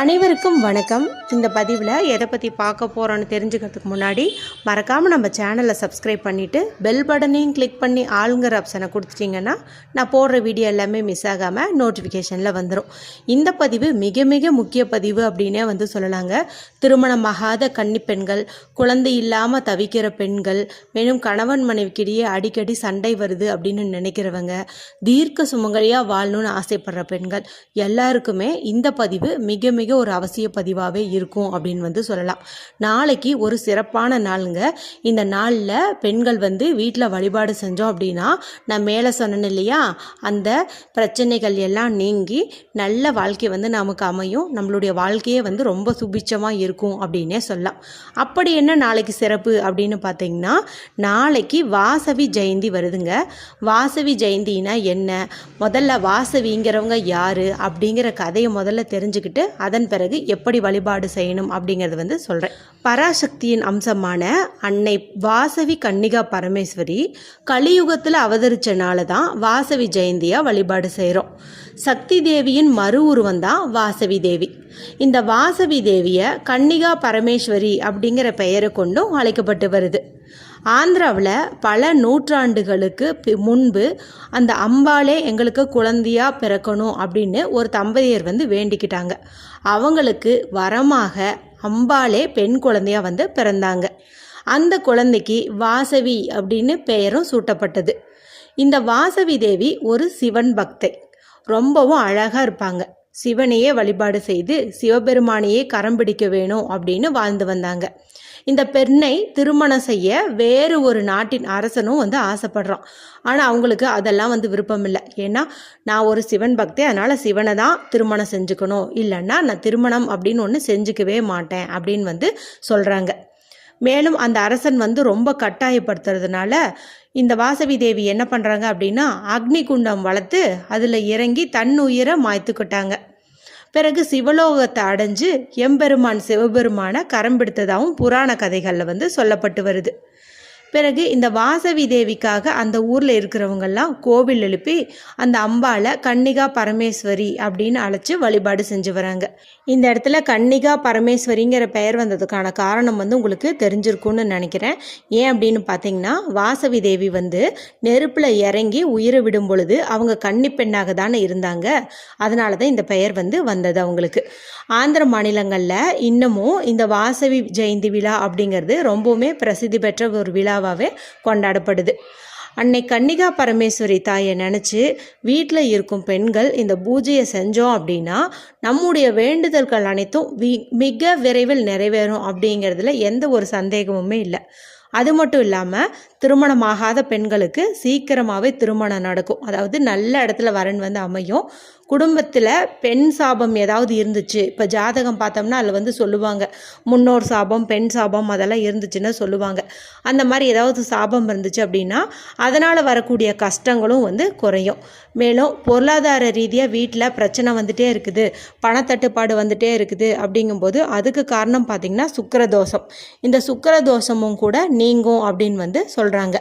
அனைவருக்கும் வணக்கம். இந்த பதிவில் எதை பற்றி பார்க்க போகிறோன்னு தெரிஞ்சுக்கிறதுக்கு முன்னாடி மறக்காமல் நம்ம சேனலை சப்ஸ்கிரைப் பண்ணிவிட்டு பெல் பட்டனையும் கிளிக் பண்ணி ஆளுங்கிற ஆப்ஷனை கொடுத்துட்டிங்கன்னா நான் போடுற வீடியோ எல்லாமே மிஸ் ஆகாமல் நோட்டிஃபிகேஷனில் வந்துடும் இந்த பதிவு மிக மிக முக்கிய பதிவு அப்படின்னே வந்து சொல்லலாங்க. திருமணமாகாத கன்னி பெண்கள் குழந்தை இல்லாமல் தவிக்கிற பெண்கள் மேலும் கணவன் மனைவிக்கிடையே அடிக்கடி சண்டை வருது அப்படின்னு நினைக்கிறவங்க தீர்க்க சுமங்கலியாக வாழணும்னு ஆசைப்படுற பெண்கள் எல்லாருக்குமே இந்த பதிவு மிக மிக ஒரு அவசிய பதிவாகவே இருக்கும் அப்படின்னு வந்து சொல்லலாம். நாளைக்கு ஒரு சிறப்பான நாளுங்க. இந்த நாளில் பெண்கள் வந்து வீட்டில் வழிபாடு செஞ்சோம் அப்படின்னா நான் மேலே சொன்னேன் இல்லையா? அந்த பிரச்சனைகள் எல்லாம் நீங்கி நல்ல வாழ்க்கை வந்து நமக்கு அமையும். நம்மளுடைய வாழ்க்கையே வந்து ரொம்ப சுபிச்சமாக இருக்கும் அப்படின்னே சொல்லலாம். அப்படி என்ன நாளைக்கு சிறப்பு அப்படின்னு பார்த்தீங்கன்னா நாளைக்கு வாசவி ஜெயந்தி வருதுங்க. வாசவி ஜெயந்தினா என்ன? முதல்ல வாசவிங்கிறவங்க யார்? அப்படிங்கிற கதையை முதல்ல தெரிஞ்சுக்கிட்டு அதை அதன் பிறகு எப்படி வழிபாடு செய்யணும் அப்படிங்கிறது வந்து சொல்கிறேன் பராசக்தியின் அம்சமான அன்னை வாசவி கன்னிகா பரமேஸ்வரி கலியுகத்தில் அவதரிச்சனால தான் வாசவி ஜெயந்தியாக வழிபாடு செய்கிறோம் சக்தி தேவியின் மறு உருவம் தான் வாசவி தேவி. இந்த வாசவி தேவியை கன்னிகா பரமேஸ்வரி அப்படிங்கிற பெயரை கொண்டும் அழைக்கப்பட்டு வருது. ஆந்திராவில் பல நூற்றாண்டுகளுக்கு பி- முன்பு அந்த அம்பாளே எங்களுக்கு குழந்தையா பிறக்கணும் அப்படின்னு ஒரு தம்பதியர் வந்து வேண்டிக்கிட்டாங்க. அவங்களுக்கு வரமாக அம்பாளே பெண் குழந்தையாக வந்து பிறந்தாங்க. அந்த குழந்தைக்கு வாசவி அப்படின்னு பெயரும் சூட்டப்பட்டது. இந்த வாசவி தேவி ஒரு சிவன் பக்தை. ரொம்பவும் அழகாக இருப்பாங்க. சிவனையே வழிபாடு செய்து சிவபெருமானையே கரம் பிடிக்க வேணும் அப்படின்னு வாழ்ந்து வந்தாங்க. இந்த பெண்ணை திருமணம் செய்ய வேறு ஒரு நாட்டின் அரசனும் வந்து ஆசைப்படுறான். ஆனால் அவங்களுக்கு அதெல்லாம் வந்து விருப்பம் இல்லை. ஏன்னா நான் ஒரு சிவன் பக்தி அதனால் சிவனை தான் திருமணம் செஞ்சுக்கணும். இல்லைன்னா நான் திருமணம் அப்படின்னு ஒன்று செஞ்சுக்கவே மாட்டேன் அப்படின்னு வந்து சொல்கிறாங்க மேலும் அந்த அரசன் வந்து ரொம்ப கட்டாயப்படுத்துறதுனால இந்த வாசவி தேவி என்ன பண்ணுறாங்க அப்படின்னா அக்னி குண்டம் வளர்த்து அதில் இறங்கி தன்னுயிரை உயிரை மாய்த்துக்கிட்டாங்க. பிறகு சிவலோகத்தை அடைஞ்சு எம்பெருமான் சிவபெருமானை கரம் பிடித்ததாகவும் புராண கதைகளில் வந்து சொல்லப்பட்டு வருது. பிறகு இந்த வாசவி தேவிக்காக அந்த ஊரில் இருக்கிறவங்கெல்லாம் கோவில் எழுப்பி அந்த அம்பாவை கன்னிகா பரமேஸ்வரி அப்படின்னு அழைச்சி வழிபாடு செஞ்சு வராங்க. இந்த இடத்துல கன்னிகா பரமேஸ்வரிங்கிற பெயர் வந்ததுக்கான காரணம் வந்து உங்களுக்கு தெரிஞ்சிருக்கும்னு நினைக்கிறேன். ஏன் அப்படின்னு பார்த்தீங்கன்னா வாசவி தேவி வந்து நெருப்பில் இறங்கி உயிரை விடும் பொழுது அவங்க கன்னி பெண்ணாக தானே இருந்தாங்க. அதனால தான் இந்த பெயர் வந்து வந்தது அவங்களுக்கு. ஆந்திர மாநிலங்களில் இன்னமும் இந்த வாசவி ஜெயந்தி விழா அப்படிங்கிறது ரொம்பவுமே பிரசித்தி பெற்ற ஒரு விழா விழாவாகவே கொண்டாடப்படுது. அன்னை கன்னிகா பரமேஸ்வரி தாயை நினச்சி வீட்டில் இருக்கும் பெண்கள் இந்த பூஜையை செஞ்சோம் அப்படின்னா நம்முடைய வேண்டுதல்கள் அனைத்தும் வி மிக விரைவில் நிறைவேறும் அப்படிங்கிறதுல எந்த ஒரு சந்தேகமுமே இல்லை. அது மட்டும் இல்லாமல் திருமணமாகாத பெண்களுக்கு சீக்கிரமாகவே திருமணம் நடக்கும். அதாவது நல்ல இடத்துல வரன் வந்து அமையும். குடும்பத்தில் பெண் சாபம் ஏதாவது இருந்துச்சு. இப்போ ஜாதகம் பார்த்தோம்னா அதில் வந்து சொல்லுவாங்க. முன்னோர் சாபம் பெண் சாபம் அதெல்லாம் இருந்துச்சுன்னு சொல்லுவாங்க. அந்த மாதிரி ஏதாவது சாபம் இருந்துச்சு அப்படின்னா அதனால் வரக்கூடிய கஷ்டங்களும் வந்து குறையும். மேலும் பொருளாதார ரீதியாக வீட்டில் பிரச்சனை வந்துட்டே இருக்குது. பணத்தட்டுப்பாடு வந்துட்டே இருக்குது அப்படிங்கும்போது அதுக்கு காரணம் பார்த்திங்கன்னா சுக்கரதோஷம். இந்த சுக்கரதோஷமும் கூட நீங்கும் அப்படின்னு வந்து சொல்கிறாங்க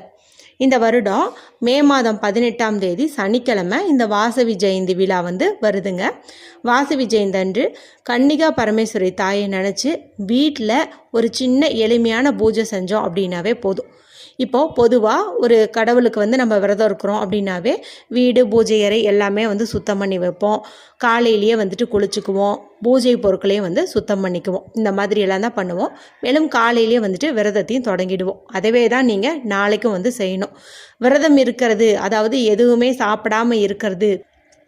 இந்த வருடம் மே மாதம் பதினெட்டாம் தேதி சனிக்கிழமை இந்த வாசவி ஜெயந்தி விழா வந்து வருதுங்க. வாசவி ஜெயந்தி அன்று கன்னிகா பரமேஸ்வரி தாயை நினச்சி வீட்டில் ஒரு சின்ன எளிமையான பூஜை செஞ்சோம் அப்படின்னாவே போதும். இப்போது பொதுவாக ஒரு கடவுளுக்கு வந்து நம்ம விரதம் இருக்கிறோம் அப்படின்னாவே வீடு பூஜை அறை எல்லாமே வந்து சுத்தம் பண்ணி வைப்போம். காலையிலேயே வந்துட்டு குளிச்சுக்குவோம். பூஜை பொருட்களையும் வந்து சுத்தம் பண்ணிக்குவோம். இந்த மாதிரி எல்லாம் தான் பண்ணுவோம். மேலும் காலையிலேயே வந்துட்டு விரதத்தையும் தொடங்கிடுவோம். அதவே தான் நீங்கள் நாளைக்கும் வந்து செய்யணும். விரதம் இருக்கிறது அதாவது எதுவுமே சாப்பிடாம இருக்கிறது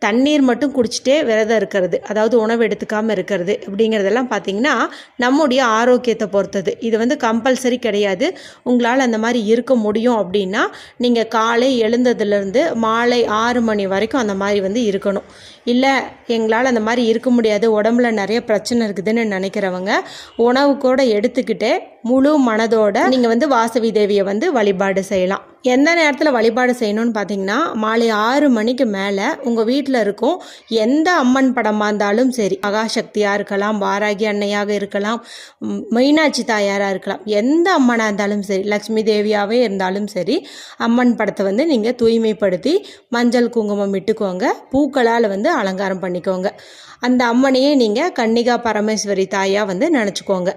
தண்ணீர் மட்டும் குடிச்சிட்டே விரதம் இருக்கிறது. அதாவது உணவு எடுத்துக்காமல் இருக்கிறது. அப்படிங்கிறதெல்லாம் பார்த்தீங்கன்னா நம்முடைய ஆரோக்கியத்தை பொறுத்தது. இது வந்து கம்பல்சரி கிடையாது. உங்களால் அந்த மாதிரி இருக்க முடியும் அப்படின்னா நீங்கள் காலை எழுந்ததுலேருந்து மாலை ஆறு மணி வரைக்கும் அந்த மாதிரி வந்து இருக்கணும். இல்லை எங்களால் அந்த மாதிரி இருக்க முடியாது. உடம்புல நிறைய பிரச்சனை இருக்குதுன்னு நினைக்கிறவங்க உணவு கூட எடுத்துக்கிட்டே முழு மனதோட நீங்கள் வந்து வாசவி தேவியை வந்து வழிபாடு செய்யலாம். எந்த நேரத்தில் வழிபாடு செய்யணும்னு பார்த்தீங்கன்னா மாலை ஆறு மணிக்கு மேலே உங்கள் வீட்டில் இருக்கும் எந்த அம்மன் படமாக இருந்தாலும் சரி மகாசக்தியாக இருக்கலாம் வாராகி அன்னையாக இருக்கலாம் மீனாட்சி தாயாராக இருக்கலாம் எந்த அம்மனாக இருந்தாலும் சரி லக்ஷ்மி தேவியாகவே இருந்தாலும் சரி அம்மன் படத்தை வந்து நீங்கள் தூய்மைப்படுத்தி மஞ்சள் குங்குமம் இட்டுக்கோங்க பூக்களால் வந்து அலங்காரம் பண்ணிக்கோங்க. அந்த அம்மனையே நீங்கள் கன்னிகா பரமேஸ்வரி தாயாக வந்து நினச்சிக்கோங்க.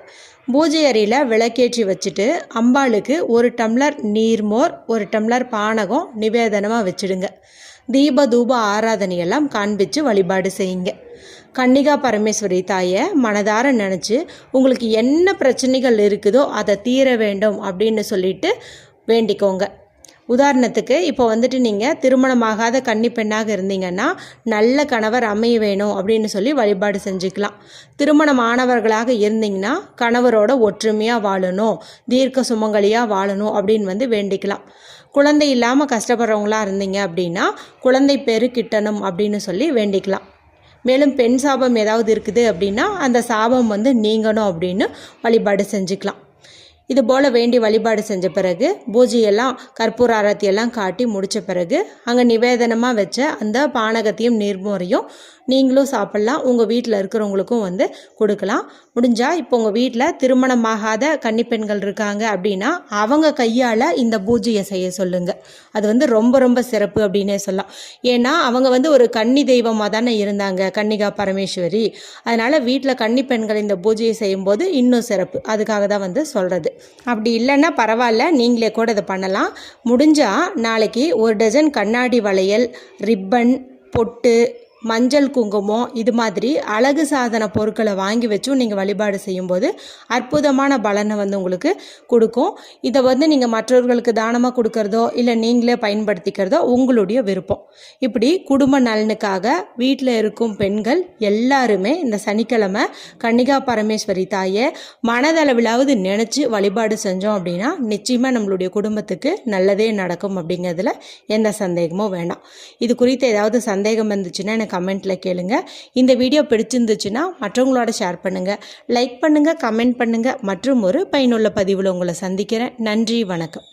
பூஜை அறையில் விளக்கேற்றி வச்சுட்டு அம்பாளுக்கு ஒரு டம்ளர் நீர்மோர் ஒரு டம்ளர் பானகம் நிவேதனமாக வச்சுடுங்க. தீப தூப ஆராதனையெல்லாம் காண்பிச்சு வழிபாடு செய்யுங்க. கன்னிகா பரமேஸ்வரி தாயை மனதார நினச்சி உங்களுக்கு என்ன பிரச்சனைகள் இருக்குதோ அதை தீர வேண்டும் அப்படின்னு சொல்லிட்டு வேண்டிக்கோங்க. உதாரணத்துக்கு இப்போ வந்துட்டு நீங்கள் திருமணமாகாத கன்னி பெண்ணாக இருந்தீங்கன்னா நல்ல கணவர் அமைய வேணும் அப்படின்னு சொல்லி வழிபாடு செஞ்சுக்கலாம். திருமணம் ஆனவர்களாக இருந்தீங்கன்னா கணவரோட ஒற்றுமையாக வாழணும் தீர்க்க சுமங்கலியாக வாழணும் அப்படின்னு வந்து வேண்டிக்கலாம். குழந்தை இல்லாமல் கஷ்டப்படுறவங்களா இருந்தீங்க அப்படின்னா குழந்தை பேரு கிட்டணும் அப்படின்னு சொல்லி வேண்டிக்கலாம். மேலும் பெண் சாபம் ஏதாவது இருக்குது அப்படின்னா அந்த சாபம் வந்து நீங்கணும் அப்படின்னு வழிபாடு செஞ்சுக்கலாம். இது போல் வேண்டி வழிபாடு செஞ்ச பிறகு பூஜையெல்லாம் கற்பூர ஆரத்தி எல்லாம் காட்டி முடித்த பிறகு அங்கே நிவேதனமாக வச்ச அந்த பானகத்தையும் நீர்மோரையும் நீங்களும் சாப்பிட்லாம். உங்கள் வீட்டில் இருக்கிறவங்களுக்கும் வந்து கொடுக்கலாம். முடிஞ்சால் இப்போ உங்கள் வீட்டில் திருமணமாகாத கன்னிப்பெண்கள் இருக்காங்க அப்படின்னா அவங்க கையால் இந்த பூஜையை செய்ய சொல்லுங்கள் அது வந்து ரொம்ப ரொம்ப சிறப்பு அப்படின்னே சொல்லலாம். ஏன்னா அவங்க வந்து ஒரு கன்னி தெய்வமாக தானே இருந்தாங்க கன்னிகா பரமேஸ்வரி. அதனால் வீட்டில் கன்னி பெண்கள் இந்த பூஜையை செய்யும்போது இன்னும் சிறப்பு. அதுக்காக தான் வந்து சொல்கிறது அப்படி இல்லைன்னா பரவாயில்ல நீங்களே கூட இதை பண்ணலாம். முடிஞ்சால் நாளைக்கு ஒரு டஜன் கண்ணாடி வளையல் ரிப்பன் பொட்டு மஞ்சள் குங்குமம் இது மாதிரி அழகு சாதன பொருட்களை வாங்கி வச்சும் நீங்கள் வழிபாடு செய்யும்போது அற்புதமான பலனை வந்து உங்களுக்கு கொடுக்கும். இதை வந்து நீங்கள் மற்றவர்களுக்கு தானமாக கொடுக்கறதோ இல்லை நீங்களே பயன்படுத்திக்கிறதோ உங்களுடைய விருப்பம். இப்படி குடும்ப நலனுக்காக வீட்டில் இருக்கும் பெண்கள் எல்லாருமே இந்த சனிக்கிழமை கன்னிகா பரமேஸ்வரி தாயை மனதளவிலாவது நினச்சி வழிபாடு செஞ்சோம் அப்படின்னா நிச்சயமாக நம்மளுடைய குடும்பத்துக்கு நல்லதே நடக்கும் அப்படிங்கிறதுல எந்த சந்தேகமும் வேண்டாம். இது குறித்து ஏதாவது சந்தேகம் இருந்துச்சுன்னா எனக்கு கமெண்ட்டில் கேளுங்க. இந்த வீடியோ பிடிச்சிருந்துச்சுன்னா மற்றவங்களோட ஷேர் பண்ணுங்கள் லைக் பண்ணுங்கள் கமெண்ட் பண்ணுங்கள் மற்றும் ஒரு பயனுள்ள பதிவில் உங்களை சந்திக்கிறேன். நன்றி வணக்கம்.